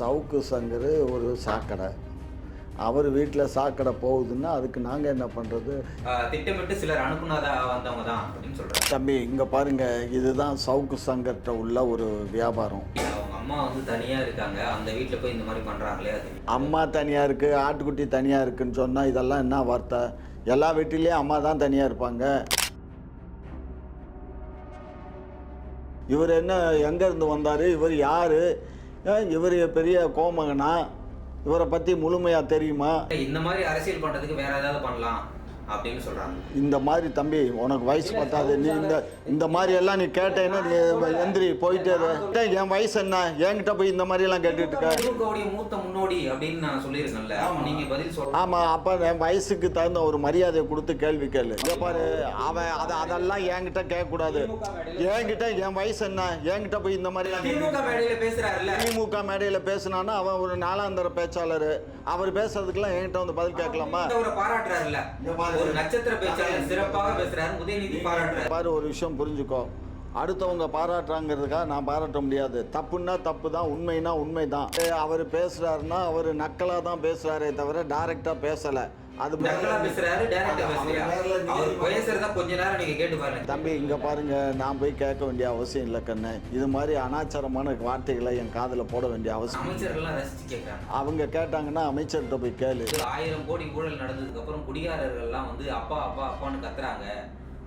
சவுக்கு சங்கர் ஒரு சாக்கடை. அவர் வீட்டில் சாக்கடை போகுதுன்னா அதுக்கு நாங்கள் என்ன பண்ணுறது திட்டமிட்டு சிலர் அனுப்புனதா வந்தவங்க தான் அப்படின்னு தம்பி இங்கே பாருங்க இதுதான் சவுக்கு சங்கர்கிட்ட உள்ள ஒரு வியாபாரம். அவங்க அம்மா வந்து தனியா இருக்காங்க. அந்த வீட்ல போய் இந்த மாதிரி பண்றாங்களே அது அம்மா தனியாக இருக்குது ஆட்டுக்குட்டி தனியாக இருக்குன்னு சொன்னால் இதெல்லாம் என்ன வார்த்தை? எல்லா வீட்டிலையும் அம்மா தான் தனியாக இருப்பாங்க. இவர் என்ன எங்கேருந்து வந்தார்? இவர் யார்? இவர் பெரிய கோமகனா இவரை பற்றி முழுமையாக தெரியுமா? இந்த மாதிரி அரசியல் பண்ணுறதுக்கு வேற ஏதாவது பண்ணலாம். அப்படின்னு சொல்றாங்க. இந்த மாதிரி தம்பி உனக்கு வயசு பத்தாது. நீ இந்த இந்த மாதிரி எல்லாம் நீ கேட்டேன்னா நீ எந்திரி போயிட்டே என் வயசு என்ன? என்கிட்ட போய் இந்த மாதிரி எல்லாம் கேட்டுட்டு இருக்க. மூத்த முன்னோடி அப்படின்னு நான் சொல்லியிருக்கேன்ல. அப்ப நீங்க பதில் சொல்ல ஆமா அப்ப என் வயசுக்கு தகுந்த ஒரு மரியாதையை கொடுத்து கேள்வி கேளு. இங்க பாரு அவன் அத அதெல்லாம் என்கிட்ட கேட்க கூடாது என்கிட்ட என் வயசு என்ன? என்கிட்ட போய் இந்த மாதிரி திமுக மேடையில பேசுறாருல்ல. திமுக மேடையில பேசினானா அவன் ஒரு நாலாந்தர பேச்சாளர். அவர் பேசுறதுக்கெல்லாம் என்கிட்ட வந்து பதில் கேட்கலாமா? பாராட்டுறாருல்ல. ஒரு நட்சத்திர பேச்சாளர் சிறப்பாக பேசுறாரு உதயநிதி பாராட்டுறாரு. பாரு ஒரு விஷயம் புரிஞ்சுக்கோ. அடுத்தவங்க பாராட்டுறாங்கிறதுக்காக நான் பாராட்ட முடியாது. தப்புன்னா தப்பு தான் உண்மைனா உண்மை தான் அவர் பேசுகிறாருன்னா அவர் நக்கலாக தான் பேசுகிறாரே தவிர டைரெக்டாக பேசலை. அது நக்கலா பேசுறாரு டைரக்டா பேசுறியா அவர் பேசுறத கொஞ்ச நேரம் நீங்க கேட்டு பாருங்க. தம்பி இங்கே பாருங்க நான் போய் கேட்க வேண்டிய அவசியம் இல்லை கண்ணு. இது மாதிரி அனாச்சாரமான வார்த்தைகளை என் காதில் போட வேண்டிய அவசியம் அமைச்சர்கள்லாம் ரசிச்சு கேட்கறாங்க அவங்க கேட்டாங்கன்னா அமைச்சர்கிட்ட போய் கேளு. ஆயிரம் கோடி ஊழல் நடந்ததுக்கு அப்புறம் குடிகாரர்கள்லாம் வந்து அப்பா அப்பா அப்பான்னு கத்துறாங்க.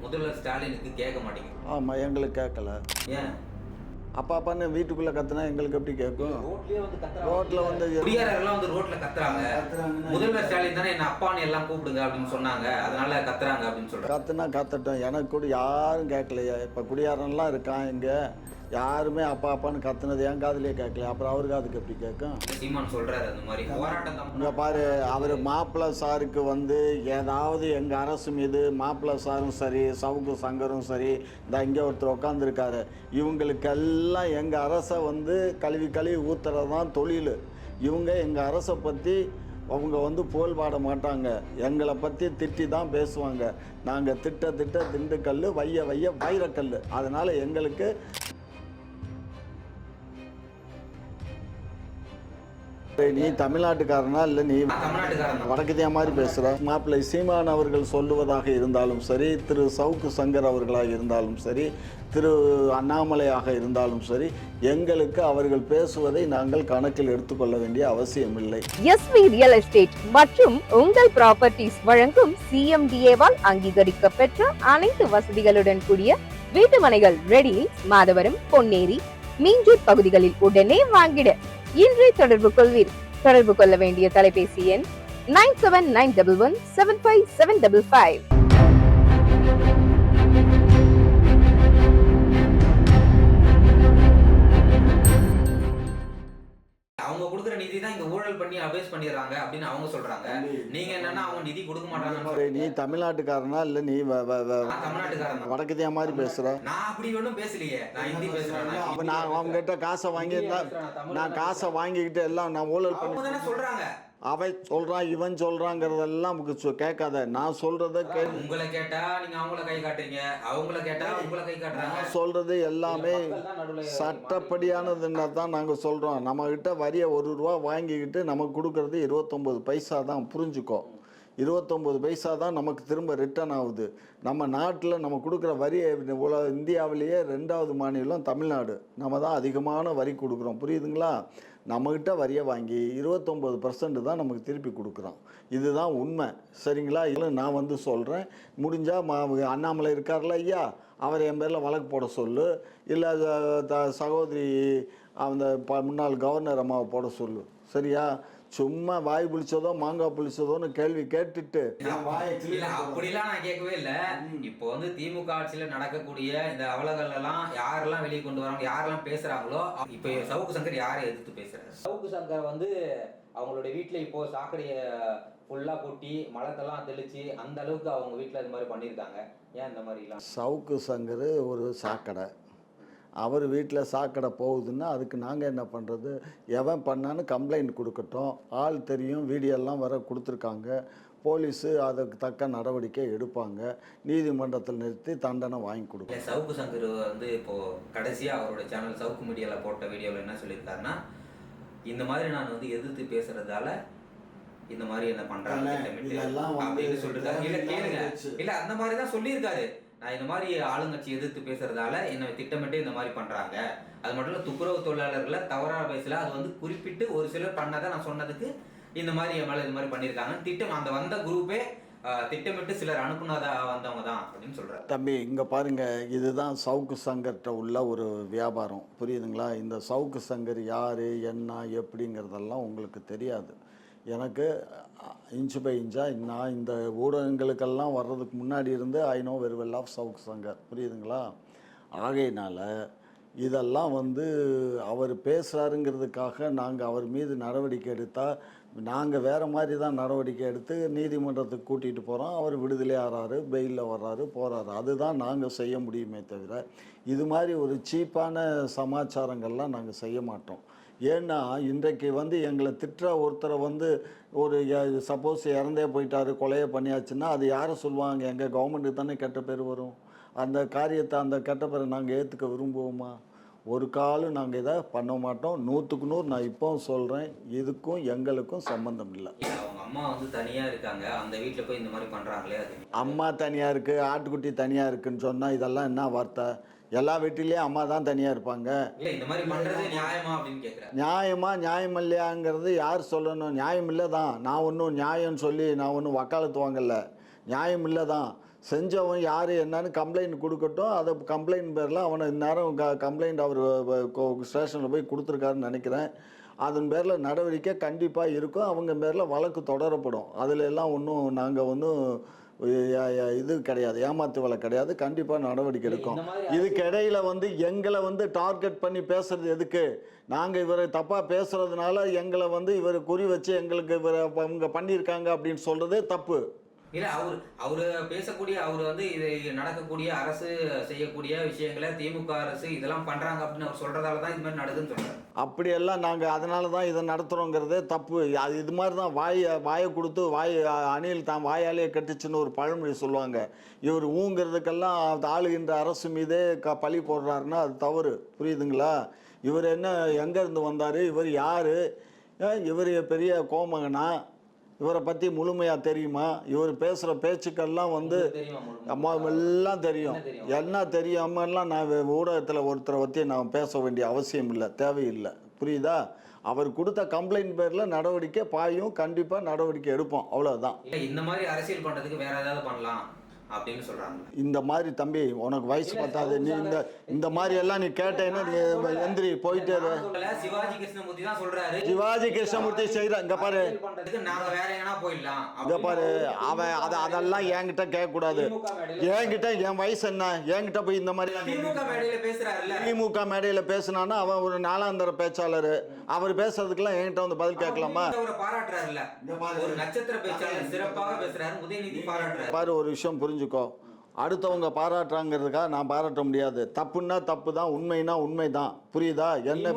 முதல்வர் ஸ்டாலினுக்கு கேட்க மாட்டேங்குது. ஆமாம் எங்களுக்கு கேட்கல. ஏன்? அப்பா அப்பான்னு வீட்டுக்குள்ளே கத்துனா எங்களுக்கு எப்படி கேட்கும்? ரோட்லயே வந்து ரோட்டில் வந்து ரோட்ல கத்துறாங்க. முதல்வர் ஸ்டாலின் தானே என்ன அப்பான்னு எல்லாம் கூப்பிடுங்க அப்படின்னு சொன்னாங்க. அதனால கத்துறாங்க அப்படின்னு சொல்றாங்க. கத்துனா கத்தட்டும். எனக்கு கூட யாரும் கேட்கலையே. இப்போ குடியாரன்லாம் இருக்கான் இங்கே. யாருமே அப்பா அப்பான்னு கத்துனது என் காதுலயே கேட்கல. அப்புறம் அவரு காதுக்கு எப்படி கேட்கும்? சீமான் சொல்றாரு அந்த மாதிரி. போராட்டம் இங்கே பாரு அவர் மாப்பிள்ளை சாருக்கு வந்து ஏதாவது எங்கள் அரசு மீது மாப்பிள்ளை சாரும் சரி சவுக்கு சங்கரும் சரி இந்த இங்கே ஒருத்தர் உட்காந்துருக்காரு இவங்களுக்கெல்லாம் எங்கள் அரசை வந்து கழுவி கழுவி ஊத்துறது தான் தொழில். இவங்க எங்கள் அரசை பற்றி அவங்க வந்து புகழ் பாட மாட்டாங்க. எங்களை பற்றி திட்டி தான் பேசுவாங்க. நாங்கள் திட்ட திட்ட திண்டுக்கல் வைய வைய வைரக்கல் அதனால் எங்களுக்கு நீ தமிழ்நாட்டுக்காரனா இல்லை நீ. வடக்கத்தியா மாதிரி பேசுகிற மாப்பிள்ளை சீமான் அவர்கள் சொல்லுவதாக இருந்தாலும் சரி திரு சவுக்கு சங்கர் அவர்களாக இருந்தாலும் சரி திரு அண்ணாமலையாக இருந்தாலும் சரி எங்களுக்கு அவர்கள் பேசுவதை நாங்கள் கணக்கில் எடுத்துக்கொள்ள வேண்டிய அவசியமில்லை எஸ்வி ரியல் எஸ்டேட் மற்றும் உங்கள் ப்ராப்பர்ட்டிஸ் வழங்கும் சிஎம்டிஏவால் அங்கீகரிக்க பெற்ற அனைத்து வசதிகளுடன் கூடிய வீட்டுமனைகள் ரெடி மாதவரம் பொன்னேரி மீஞ்சூர் பகுதிகளில் உடனே வாங்கிட. இன்றே தொடர்பு கொள்வீர். தொடர்பு கொள்ள வேண்டிய தொலைபேசி எண் nine seven nine double one seven five seven double five பண்ணி அபேஸ் பண்ணிடுறாங்க அப்படின்னு அவங்க சொல்றாங்க. நீங்க என்னன்னா அவங்க நிதி கொடுக்க மாட்டாங்கன்னு சரி, நீ. தமிழ்நாட்டுக்காரனா இல்லை நீ தமிழ்நாட்டுக்காரன் தான். வடக்கத்தியா மாதிரி பேசுகிற நான் அப்படி ஒண்ணும் பேசலையே. நான் ஹிந்தி பேசுறேன் நான் நான் அவங்ககிட்ட காசை வாங்கி நான் காசை வாங்கிக்கிட்டு எல்லாம் நான் ஊழல் பண்ணி அவங்க சொல்றாங்க. அவன் சொல்கிறான் இவன் சொல்கிறாங்கிறதெல்லாம் நமக்கு கேட்காத. நான் சொல்கிறத கே உங்களை கேட்டா நீங்க அவங்கள கை காட்டுறீங்க. அவங்கள கேட்டா உங்களை கை காட்டுறாங்க. சொல்கிறது எல்லாமே சட்டப்படியானதுன்னா தான் நாங்கள் சொல்கிறோம் நம்மக்கிட்ட வரியை ஒரு ரூபா வாங்கிக்கிட்டு நமக்கு கொடுக்கறது இருபத்தொம்போது பைசா தான். புரிஞ்சுக்கோ. இருபத்தொம்போது பைசா தான் நமக்கு திரும்ப ரிட்டர்ன் ஆகுது. நம்ம நாட்டில் நம்ம கொடுக்குற வரி உல இந்தியாவிலேயே ரெண்டாவது மாநிலம் தமிழ்நாடு. நம்ம தான் அதிகமான வரி கொடுக்குறோம். புரியுதுங்களா? நம்மக்கிட்ட வரியை வாங்கி இருபத்தொம்போது பர்சன்ட் தான் நமக்கு திருப்பி கொடுக்குறோம் இதுதான் உண்மை. சரிங்களா? இல்லை நான் வந்து சொல்கிறேன் முடிஞ்சால் மா அண்ணாமலை இருக்கார்ல ஐயா? அவர் என் பேரில் வழக்கு போட சொல்லு. இல்லை த சகோதரி அந்த ப முன்னாள் கவர்னர் அம்மாவை போட சொல்லு. சரியா? சும்மா வாய் புளிச்சதோ மாங்காய் புளிச்சதோன்னு கேள்வி கேட்டுட்டு. இல்ல அப்படிலாம் நான் கேட்கவே இல்ல. இப்போ வந்து திமுக ஆட்சியில நடக்கக்கூடிய இந்த அவலங்கள் எல்லாம் யாரெல்லாம் வெளியே கொண்டு வராங்க யாரெல்லாம் பேசுறாங்களோ இப்ப சவுக்கு சங்கர் யாரை எதிர்த்து பேசுறாரு? சவுக்கு சங்கர் வந்து அவங்களுடைய வீட்டில் இப்போ சாக்கடையை ஃபுல்லாக கொட்டி மலத்தெல்லாம் தெளிச்சு அந்த அளவுக்கு அவங்க வீட்டில் இது மாதிரி பண்ணியிருக்காங்க. ஏன் இந்த மாதிரிலாம்? சவுக்கு சங்கர் ஒரு சாக்கடை. அவர் வீட்டில் சாக்கடை போகுதுன்னா அதுக்கு நாங்கள் என்ன பண்ணுறது? எவன் பண்ணான்னு கம்ப்ளைண்ட் கொடுக்கட்டும். ஆள் தெரியும் வீடியோலாம் வர கொடுத்துருக்காங்க. போலீஸு அதுக்கு தக்க நடவடிக்கை எடுப்பாங்க. நீதிமன்றத்தில் நிறுத்தி தண்டனை வாங்கி கொடுக்கும். சவுக்கு சங்கர் வந்து இப்போ கடைசியா அவரோட சேனல் சவுக்கு மீடியால போட்ட வீடியோல என்ன சொல்லியிருக்காருன்னா இந்த மாதிரி நான் வந்து எதிர்த்து பேசுறதால இந்த மாதிரி என்ன பண்றாங்க அப்படின்னு சொல்லிருக்காரு இல்ல கேளுங்க. தேவையில்லாத இல்ல அந்த மாதிரி தான் சொல்லியிருக்காரு. நான் இந்த மாதிரி ஆளுங்கட்சி எதிர்த்து பேசுறதால என்னை திட்டமிட்டு இந்த மாதிரி பண்றாங்க. அது மட்டும் இல்ல துப்புரவு தொழிலாளர்களை தவறாக பேசல அது வந்து குறிப்பிட்டு ஒரு சிலர் பண்ணதை நான் சொன்னதுக்கு இந்த மாதிரி என் மேலே இது மாதிரி பண்ணியிருக்காங்க திட்டம் அந்த வந்த குரூப்பே திட்டமிட்டு சிலர் அனுப்புனதா வந்தவங்க தான் அப்படின்னு சொல்றாரு. தம்பி இங்கே பாருங்க இதுதான் சவுக்கு சங்கர்கிட்ட உள்ள ஒரு வியாபாரம். புரியுதுங்களா? இந்த சவுக்கு சங்கர் யார் என்ன எப்படிங்கிறதெல்லாம் உங்களுக்கு தெரியாது. எனக்கு இன்ச்சு பை இன்ச்சாக நான் இந்த ஊடகங்களுக்கெல்லாம் வர்றதுக்கு முன்னாடி இருந்து I know very well of Savukku Shankar புரியுதுங்களா? ஆகையினால இதெல்லாம் வந்து அவர் பேசுகிறாருங்கிறதுக்காக நாங்கள் அவர் மீது நடவடிக்கை எடுத்தால் நாங்கள் வேறு மாதிரி தான் நடவடிக்கை எடுத்து நீதிமன்றத்துக்கு கூட்டிகிட்டு போகிறோம் அவர் விடுதலை ஆறாரு பெயிலில் வர்றாரு போகிறாரு அதுதான் நாங்கள் செய்ய முடியுமே தவிர இது மாதிரி ஒரு சீப்பான சமாச்சாரங்கள்லாம் நாங்கள் செய்ய மாட்டோம். ஏன்னா இன்றைக்கு வந்து எங்களை திட்டுற ஒருத்தரை வந்து ஒரு சப்போஸ் இறந்தே போயிட்டாரு கொலையை பண்ணியாச்சுன்னா அது யாரை சொல்லுவாங்க? எங்கள் கவர்மெண்ட்டுக்கு தானே கெட்ட பேர் வரும். அந்த காரியத்தை அந்த கெட்ட பேரை நாங்கள் ஏற்றுக்க விரும்புவோமா? ஒரு காலம் நாங்கள் இதை பண்ண மாட்டோம். நூற்றுக்கு நூறு நான் இப்போவும் சொல்கிறேன் இதுக்கும் எங்களுக்கும் சம்மந்தம் இல்லை. அம்மா வந்து தனியா இருக்காங்க. அந்த வீட்டுல போய் இந்த மாதிரி பண்றாங்களே அது. அம்மா தனியாக இருக்குது ஆட்டுக்குட்டி தனியாக இருக்குன்னு சொன்னால் இதெல்லாம் என்ன வார்த்தை? எல்லா வீட்டிலையும் அம்மா தான் தனியாக இருப்பாங்க. நியாயமா நியாயம் இல்லையாங்கிறது யார் சொல்லணும்? நியாயம் இல்லை தான் நான் ஒன்றும் நியாயம்னு சொல்லி நான் ஒன்றும் வக்காலத்து வாங்கல. நியாயம் இல்லை தான் செஞ்சவன் யார் என்னன்னு கம்ப்ளைண்ட் கொடுக்கட்டும். அதை கம்ப்ளைண்ட் பேரில் அவனை இந்நேரம் க கம்ப்ளைண்ட் அவர் ஸ்டேஷனில் போய் கொடுத்துருக்காருன்னு நினைக்கிறேன். அதன் பேரில் நடவடிக்கை கண்டிப்பாக இருக்கும். அவங்க பேரில் வழக்கு தொடரப்படும். அதில் எல்லாம் ஒன்றும் நாங்கள் ஒன்றும் இது கிடையாது. ஏமாத்து வேலை கிடையாது. கண்டிப்பாக நடவடிக்கை எடுக்கும். இதுக்கு இடையில வந்து எங்களை வந்து டார்கெட் பண்ணி பேசுறது எதுக்கு? நாங்கள் இவரை தப்பாக பேசுறதுனால எங்களை வந்து இவர் குறி வச்சு எங்களுக்கு இவரை அவங்க பண்ணியிருக்காங்க அப்படின்னு சொல்றதே தப்பு. இல்லை அவர் அவர் பேசக்கூடிய அவர் வந்து இது நடக்கக்கூடிய அரசு செய்யக்கூடிய விஷயங்களை திமுக அரசு இதெல்லாம் பண்ணுறாங்க அப்படின்னு அவர் சொல்றதால தான் இது மாதிரி நடக்குதுன்னு சொல்கிறார் அப்படியெல்லாம் நாங்கள் அதனால தான் இதை நடத்துகிறோங்கிறதே தப்பு. அது இது மாதிரி தான் வாயை வாயை கொடுத்து வாய் அணில் தான் வாயாலே கட்டுச்சுன்னு ஒரு பழமொழி சொல்லுவாங்க. இவர் ஊங்கிறதுக்கெல்லாம் ஆளுகின்ற அரசு மீதே க பழி போடுறாருன்னா அது தவறு. புரியுதுங்களா? இவர் என்ன எங்கேருந்து வந்தார்? இவர் யார்? இவர் பெரிய கோமகனா? இவரை பற்றி முழுமையாக தெரியுமா? இவர் பேசுகிற பேச்சுக்கெல்லாம் வந்து அம்மா எல்லாம் தெரியும். என்ன தெரியும்? என்ன தெரியாமலாம் நான் ஊடகத்தில் ஒருத்தரை பற்றி நான் பேச வேண்டிய அவசியம் இல்லை தேவையில்லை. புரியுதா? அவர் கொடுத்த கம்ப்ளைண்ட் பேரில் நடவடிக்கை பாயும் கண்டிப்பாக நடவடிக்கை எடுப்போம். அவ்வளோதான் இந்த மாதிரி அரசியல் பண்றதுக்கு வேற ஏதாவது பண்ணலாம். அப்படின்னு இந்த மாதிரி தம்பி உனக்கு வயசு பத்தாது. நீ இந்த இந்த மாதிரி எல்லாம் நீ கேட்டேன்னா நீ எந்திரி போயிட்டே சிவாஜி கிருஷ்ணமூர்த்தி தான் சொல்றாரு. சிவாஜி கிருஷ்ணமூர்த்தி செய்கிற இங்கே பாரு. அரசியல் பண்றதுக்கு இதுக்கு நாங்க வேற எங்கனா போயிடலாம். இங்கே பாரு அவன் அதை அதெல்லாம் என்கிட்ட கேட்கக்கூடாது. என்கிட்ட என் வயசு என்ன? என்கிட்ட போய் இந்த மாதிரி திமுக மேடையில பேசுறாருல்ல. திமுக மேடையில் பேசினான்னா அவன் ஒரு நாலாந்தர பேச்சாளர். அவர் பேசுறதுக்கெல்லாம் என்கிட்ட வந்து பதில் கேட்கலாமா? பாராட்டுறாருல்ல. ஒரு நட்சத்திர பேச்சாளர் சிறப்பாக பேசுறாரு உதயநிதி பாராட்டுறாரு. பாரு ஒரு விஷயம் புரிஞ்சுக்கோ. அடுத்தவங்க பாராட்டுறாங்கிறதுக்காக நான் பாராட்ட முடியாது. தப்புன்னா தப்பு தான் உண்மைனா உண்மை தான் புரியுதா என்ன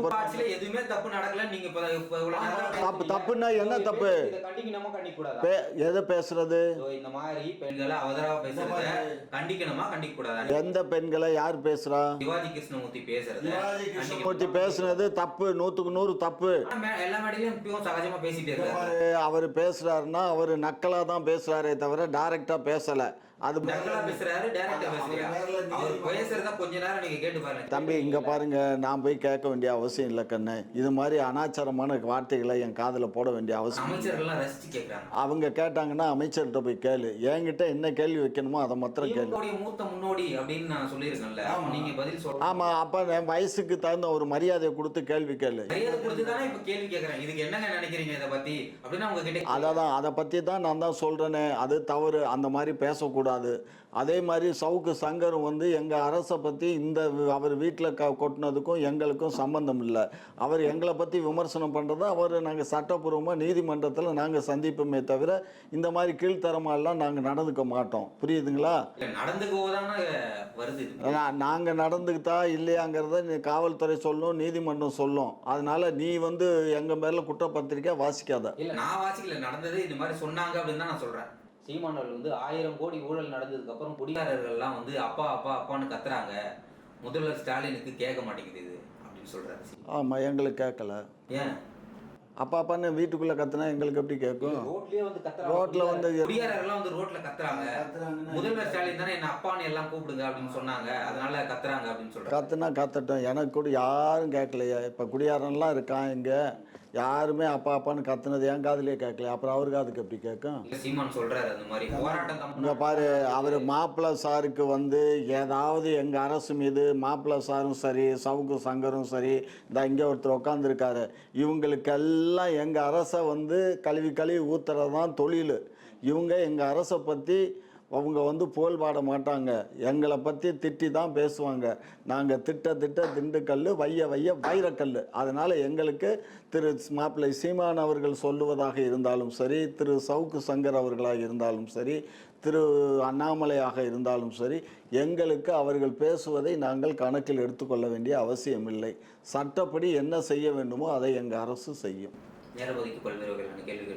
எதுவுமே தப்பு நடக்கல நீங்க தப்பு தப்புன்னா என்ன தப்பு? எதை பேசுறது? So, இந்த மாதிரி பெண்களை அவதரவா பேசுறத கண்டிக்கணுமா கண்டிக்க கூடாது எந்த பெண்களை யார் பேசுறா? சிவாஜி கிருஷ்ணமூர்த்தி பேசுறது பேசுனது தப்பு நூற்றுக்கு நூறு தப்பு. ஆனா, மே- எல்லா மேடையிலும் இப்பயும் சகஜமா பேசிட்டே இருக்காரு. அவர் பேசுறாருன்னா அவர் நக்கலாக தான் பேசுறாரே தவிர டைரக்டாக பேசலை. அது டக்கலா பேசுறாரு டைரக்டா பேசுறியா அவர் பேசுறத கொஞ்ச நேரம் நீங்க கேட்டு பாருங்க. தம்பி இங்கே பாருங்க நான் போய் கேட்க வேண்டிய அவசியம் இல்லை கண்ணு. இது மாதிரி அனாச்சாரமான வார்த்தைகளை என் காதில் போட வேண்டிய அவசியம் அவங்க கேட்டாங்கன்னா அமைச்சர்கிட்ட போய் கேளு. என்கிட்ட என்ன கேள்வி வைக்கணுமோ அதை மாத்திரம் கேளு. மூத்த முன்னோடி அப்படின்னு நான் சொல்லியிருக்கேன்ல. நீங்க பதில் சொல்ல ஆமாம் அப்போ என் வயசுக்கு தகுந்த ஒரு மரியாதையை கொடுத்து கேள்வி கேளு. மரியாதை கொடுத்து தானே இப்ப கேள்வி கேக்குறேன். இதுக்கு என்னங்க நினைக்கிறீங்க இதை பத்தி? அப்படின்னு அவங்க கிட்ட அதை பற்றி தான் நான் தான் சொல்கிறேனே அது தவறு. அந்த மாதிரி பேசக்கூடாது. அதே மாதிரி சவுக்கு சங்கர் வந்து எங்கள் அரசை பற்றி இந்த அவர் வீட்டில் க கொட்டினதுக்கும் எங்களுக்கும் சம்பந்தம் இல்லை. அவர் எங்களை பற்றி விமர்சனம் பண்ணுறத அவர் நாங்கள் சட்டப்பூர்வமாக நீதிமன்றத்தில் நாங்கள் சந்திப்போமே தவிர இந்த மாதிரி கீழ்த்தரமாலாம் நாங்கள் நடந்துக்க மாட்டோம். புரியுதுங்களா? நாங்கள் நடந்துக்கிட்டா இல்லையாங்கிறத காவல்துறை சொல்லும் நீதிமன்றம் சொல்லும். அதனால நீ வந்து எங்கள் மேலே குற்றப்பத்திரிக்கை வாசிக்காத. இல்ல நான் வாசிக்கல நடந்தது இது மாதிரி சொன்னாங்க அப்படின்னு தான் நான் சொல்றேன். சீமானவர்கள் வந்து ஆயிரம் கோடி ஊழல் நடந்ததுக்கு அப்புறம் குடி குடிகாரர்கள்லாம் வந்து அப்பா அப்பா அப்பான்னு கத்துறாங்க. முதல்வர் ஸ்டாலினுக்கு கேட்க மாட்டேங்குது இது அப்படின்னு சொல்றாரு ஆமாம் எங்களுக்கு கேட்கல. ஏன்? அப்பா அப்பான்னு வீட்டுக்குள்ளே கத்துனா எங்களுக்கு எப்படி கேட்கும்? ரோட்லயே வந்து கத்துறாங்க. ரோட்ல வந்து குடியாரர்லாம் வந்து ரோட்ல கத்துறாங்க. முதல்வர் ஸ்டாலின் தானே என்ன அப்பான்னு எல்லாம் கூப்பிடுங்க அப்படின்னு சொன்னாங்க. அதனால கத்துறாங்க அப்படின்னு சொல்றாங்க கத்துனா கத்தட்டும். எனக்கு கூட யாரும் கேட்கலையே. இப்போ குடியாரன்லாம் இருக்கான் இங்கே. யாருமே அப்பா அப்பான்னு கத்துனது என் காதுலயே கேட்கல. அப்புறம் அவரு காதுக்கு எப்படி கேட்கும்? சீமான் சொல்றாரு அந்த மாதிரி. இங்கே பாரு அவர் மாப்பிள்ளை சாருக்கு வந்து ஏதாவது எங்கள் அரசு மீது மாப்பிள்ளை சாரும் சரி சவுக்கு சங்கரும் சரி இந்த இங்கே ஒருத்தர் உட்காந்துருக்காரு இவங்களுக்கெல்லாம் எங்கள் அரசை வந்து கழுவி கழுவி ஊத்துறது தான் தொழில். இவங்க எங்கள் அரசை பற்றி அவங்க வந்து புகழ்பாட மாட்டாங்க. எங்களை பற்றி திட்டி தான் பேசுவாங்க. நாங்கள் திட்ட திட்ட திண்டுக்கல் வைய வைய வைரக்கல் அதனால் எங்களுக்கு திரு மாப்பிள்ளை சீமான் அவர்கள் சொல்லுவதாக இருந்தாலும் சரி திரு சவுக்கு சங்கர் அவர்களாக இருந்தாலும் சரி திரு அண்ணாமலையாக இருந்தாலும் சரி எங்களுக்கு அவர்கள் பேசுவதை நாங்கள் கணக்கில் எடுத்துக்கொள்ள வேண்டிய அவசியமில்லை சட்டப்படி என்ன செய்ய வேண்டுமோ அதை எங்கள் அரசு செய்யும். நேரம் ஒதுக்கி கொள்வீர்கள் கேள்வி